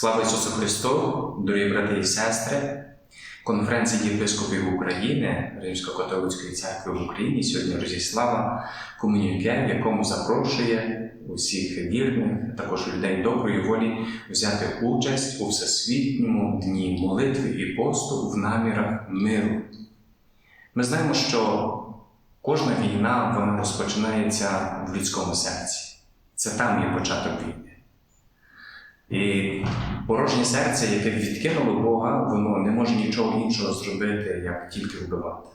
Слава Ісусу Христу, дорогі брати і сестри! Конференція єпископів України Римсько-католицької церкви в Україні сьогодні розіслала комуніке, в якому запрошує усіх вірних, також людей доброї волі взяти участь у всесвітньому дні молитви і посту в намірах миру. Ми знаємо, що кожна війна вона розпочинається в людському серці. Це там є початок війни. І порожнє серце, яке відкинуло Бога, воно не може нічого іншого зробити, як тільки вбивати.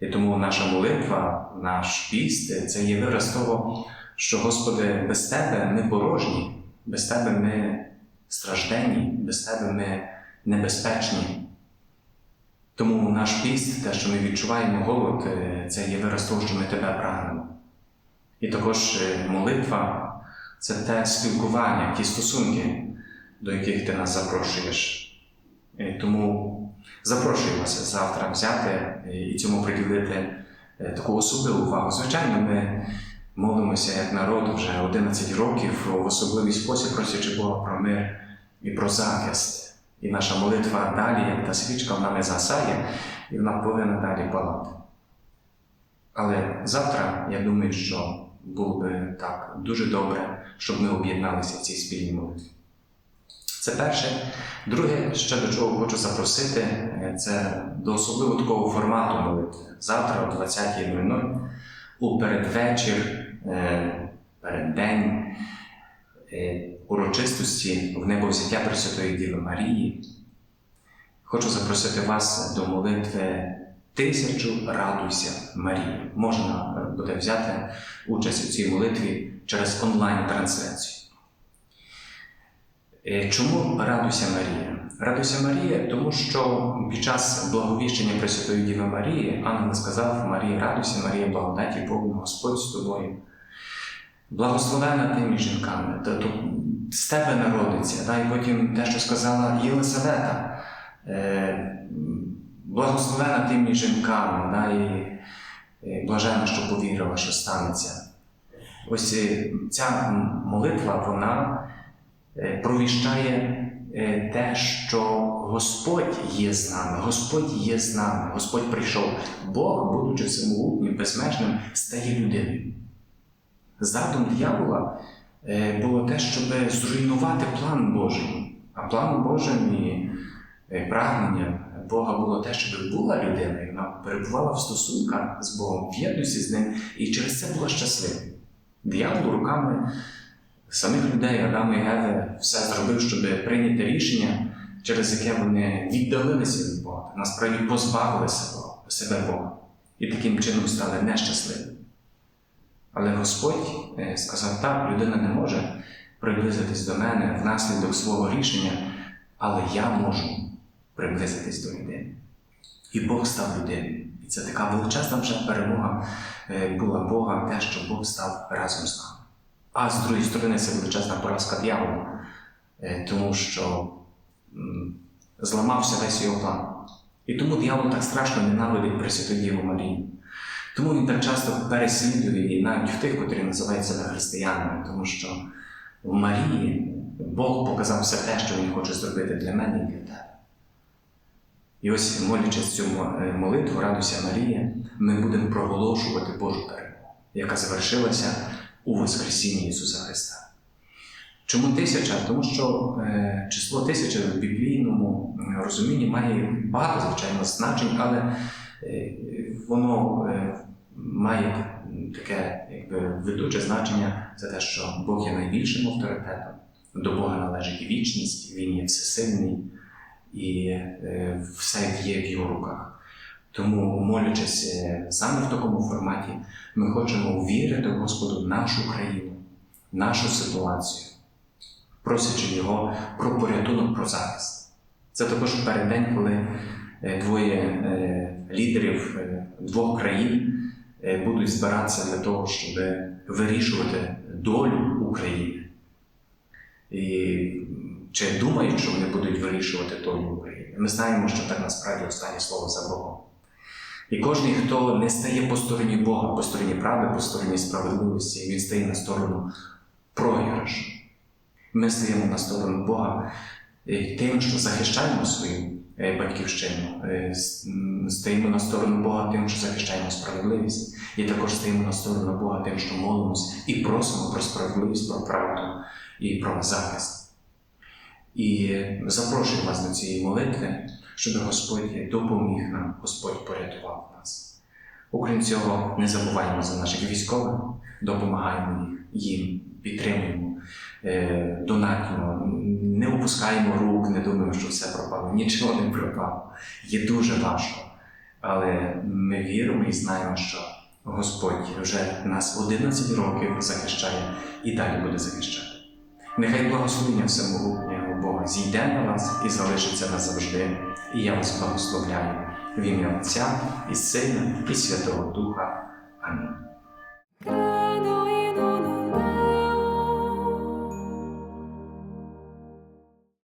І тому наша молитва, наш піст це є вираз того, що, Господи, без Тебе ми порожні, без Тебе ми стражденні, без Тебе ми небезпечні. Тому наш піст, те, що ми відчуваємо голод, е, це є вираз того, що ми Тебе прагнемо. І також е, молитва це те спілкування, ті стосунки, до яких ти нас запрошуєш. Тому запрошую вас завтра взяти і цьому приділити е, таку особливу увагу. Звичайно, ми молимося як народ вже 11 років в особливий спосіб, просячи Бога про мир і про захист. І наша молитва далі, як та свічка, вона не згасає, і вона повинна далі палати. Але завтра я думаю, що було би так дуже добре, щоб ми об'єдналися в цій спільній молитві. Це перше. Друге, ще до чого хочу запросити, е, це до особливо такого формату молитви. Завтра о 20.00 у передвечір, е, переддень е, урочистості в небовзяття Пресвятої Діви Марії. Хочу запросити вас до молитви Тисячу радуйся Марії. Можна е, буде взяти участь у цій молитві через онлайн-трансляцію. Е, Чому радуйся Марія? Радуйся Марія, тому що під час благовіщення Пресвятої Діви Марії ангел сказав Марії, радуйся, Марія, благодаті повна Господь з тобою. Благословена ти між жінками, то, то з тебе народиться. Да? І потім те, що сказала Єлисавета. Е, благословена ти між жінками, да, і, і блажена, що повірила, що станеться. Ось е, ця молитва, вона е, провіщає е, те, що Господь є з нами, Господь є з нами, Господь прийшов. Бог, будучи всемогутнім, безмежним, стає людиною. Задум диявола е, було те, щоб зруйнувати план Божий. А планом Божим і е, прагненням Бога було те, щоб була людина, і вона перебувала в стосунках з Богом, в єдності з ним, і через це була щаслива. Диявол руками самих людей, Адама і Геви, все зробив, щоб прийняти рішення, через яке вони віддалилися від Бога, насправді позбавилися себе Бога і таким чином стали нещасливими. Але Господь е, сказав так, людина не може приблизитись до мене внаслідок свого рішення, але я можу приблизитись до людини. І Бог став людиною. І це така величезна вже перемога е, була Бога, те, що Бог став разом з нами. А з другої сторони, це величезна поразка дьяволу, е, тому що зламався весь його план. І тому диявол так страшно ненавидить Пресвяту Діву Марію. Тому він так часто переслідує і навіть в тих, котрі називають себе християнами, тому що в Марії Бог показав все те, що Він хоче зробити для мене і для тебе. І ось, молячись цю е, молитву, радуйся Марія, ми будемо проголошувати Божу перемогу, яка завершилася у Воскресінні Ісуса Христа. Чому тисяча? Тому що е, число тисяча в біблійному е, розумінні має багато, звичайно, значень, але е, воно е, має таке якби, ведуче значення за те, що Бог є найбільшим авторитетом, до Бога належить вічність, Він є всесильний і е, все є в його руках. Тому, молячись е, саме в такому форматі, ми хочемо вірити Господу в нашу країну, в нашу ситуацію, просячи Його про порятунок, про захист. Це також переддень, коли е, двоє лідерів двох країн будуть збиратися для того, щоб вирішувати долю України. І чи думають, що вони будуть вирішувати долю України? Ми знаємо, що так насправді останнє слово за Богом. І кожен, хто не стає по стороні Бога, по стороні правди, по стороні справедливості, він стає на сторону програшу. Ми стоїмо на сторону Бога е, тим, що захищаємо свою е, батьківщину, е, с- м, стоїмо на сторону Бога тим, що захищаємо справедливість, і також стоїмо на сторону Бога тим, що молимось і просимо про справедливість, про правду і про захист. І запрошую вас до цієї молитви, щоб Господь допоміг нам, Господь порятував нас. Окрім цього, не забуваємо за наших військових, допомагаємо їм, підтримуємо, е, донатимо, не опускаємо рук, не думаємо, що все пропало, нічого не пропало. Є дуже важко. Але ми віримо і знаємо, що Господь вже нас 11 років захищає і далі буде захищати. Нехай благословення всемогутнього Бога зійде на вас і залишиться назавжди. І я вас благословляю в ім'я Отця і Сина, і Святого Духа. Амінь.